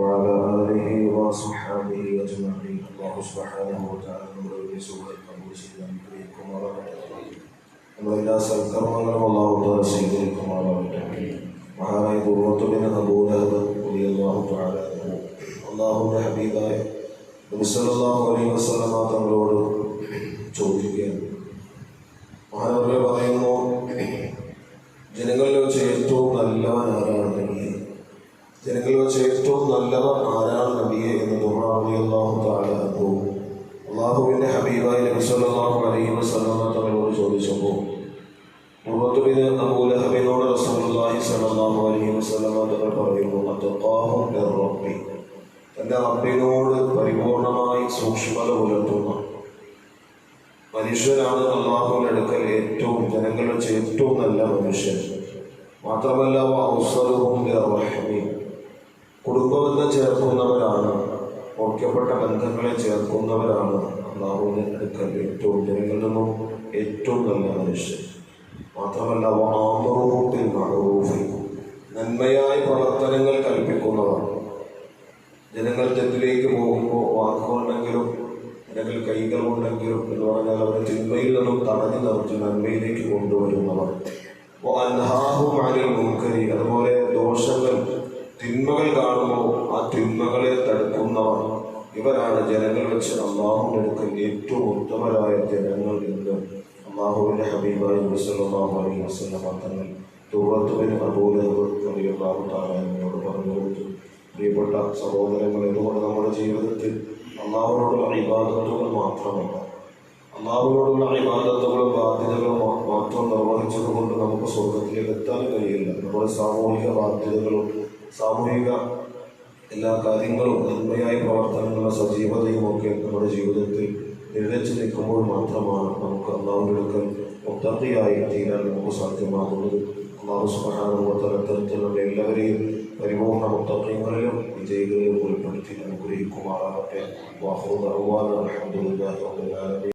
وعلى آله وصحبه أجمعين الله سبحانه وتعالى നമ്മുടെ സുഖം കബൂൽ ചെയ്യാൻ അനുഗ്രഹിക്കുമാറാകട്ടെ നമ്മളെല്ലാ സൽക്കർമ്മങ്ങളും അള്ളാഹു താല സ്വീകരിക്കുമാറാകട്ടെ മഹാനായ പൂർവത്തുബിന് അബൂലഹബ് അള്ളാഹു താല അള്ളാഹുവിൻ്റെ ഹബീബായ നബി സല്ലല്ലാഹു അലൈഹി വസല്ലമ തങ്ങളോട് ചോദിക്കുകയാണ് മഹാനവർ പറയുന്നു ജനങ്ങളിൽ വെച്ച് ഏറ്റവും നല്ലവൻ ആരാണ് നബിയെ ജനങ്ങളിൽ വെച്ച് ഏറ്റവും നല്ലവൻ ആരാണ് നബിയെ എന്ന് ദുഹാബി അള്ളാഹു താലു അള്ളാഹുവിന്റെ ഹബീബായി നബി അലൈഹി വസല്ലമ തങ്ങളോട് ചോദിച്ചപ്പോൾ മുഹമ്മദ് അബൂലഹബിനോട് റസൂലുള്ളാഹി സല്ലല്ലാഹു അലൈഹി വസല്ലമ തങ്ങൾ പറയുന്നു അത്തഖാഹു ലിർറബ്ബി തന്റെ റബ്ബിനോട് പരിപൂർണമായി സൂക്ഷ്മത പുലർത്തുന്ന. മനുഷ്യനാണ് അള്ളാഹുവിന്റെ അടുക്കൽ ഏറ്റവും ജനങ്ങൾ വെച്ച് ഏറ്റവും നല്ല മനുഷ്യൻ മാത്രമല്ല ഔസറും റഹ്മീൻ കുടുംബബന്ധം ചേർക്കുന്നവരാണ്. ഓർക്കപ്പെട്ട ബന്ധങ്ങളെ ചേർക്കുന്നവരാണ് അള്ളാഹുവിന്റെ അടുക്കൽ ഏറ്റവും ജനങ്ങളിൽ നിന്നും ഏറ്റവും നല്ല മനുഷ്യൻ. മാത്രമല്ല ആമറൂപ്പിൽ മഴറൂഫിൽ നന്മയായ പ്രവർത്തനങ്ങൾ കൽപ്പിക്കുന്നവർ. ജനങ്ങൾ തെറ്റിലേക്ക് പോകുമ്പോൾ വാക്കുകൊണ്ടെങ്കിലും അല്ലെങ്കിൽ കൈകൾ കൊണ്ടെങ്കിലും എന്ന് പറഞ്ഞാൽ അവരെ തിന്മയിൽ നിന്നും തടഞ്ഞു നിർത്തി നന്മയിലേക്ക് കൊണ്ടുവരുന്നവർ. അതുപോലെ ദോഷങ്ങൾ തിന്മകൾ കാണുമ്പോൾ ആ തിന്മകളെ തടുക്കുന്നവർ. ഇവരാണ് ജനങ്ങൾ വെച്ച് അള്ളാഹുവിന്റെ അടുക്കൽ ഏറ്റവും ഉത്തമരായ ജനങ്ങൾ എന്ന് അള്ളാഹുവിന്റെ ഹബീബായി മുസലാഹു അലൈഹി വസ്ലം തങ്ങൾ തൂറത്തുവിന് അബൂലഹു താലോട് പറഞ്ഞു കൊടുത്തു. പ്രിയപ്പെട്ട സഹോദരങ്ങൾ ഇതുകൊണ്ട് നമ്മുടെ ജീവിതത്തിൽ അള്ളാഹുവിനോടുള്ള അഭിവാദത്തുകൾ മാത്രമല്ല അള്ളാഹുവിനോടുള്ള അഭിവാദത്തുകളും ബാധ്യതകളും മാത്രം നിർവഹിച്ചതുകൊണ്ട് നമുക്ക് സ്വർഗത്തിലേക്ക് എത്താൻ കഴിയില്ല. നമ്മുടെ സാമൂഹിക ബാധ്യതകളും സാമൂഹിക എല്ലാ കാര്യങ്ങളും നന്മയായ പ്രവർത്തനങ്ങളും സജീവതയും ഒക്കെ നമ്മുടെ ജീവിതത്തിൽ നിഴച്ചു നിൽക്കുമ്പോൾ മാത്രമാണ് നമുക്ക് അള്ളാഹുവിന്റെ അടുക്കൽ മുത്തത്തിയായി തീരാൻ നമുക്ക് സാധ്യമാകുന്നത്. അള്ളാഹു സുബാനുഭവത്തിൽ അത്തരത്തിലുള്ള എല്ലാവരെയും പരിപൂർണ മുത്തക്കങ്ങളിലും വിജയികളിലും ഉൾപ്പെടുത്തി അനുഗ്രഹിക്കുമാറാകട്ടെ. വാഹു അലഹമുല്ലാ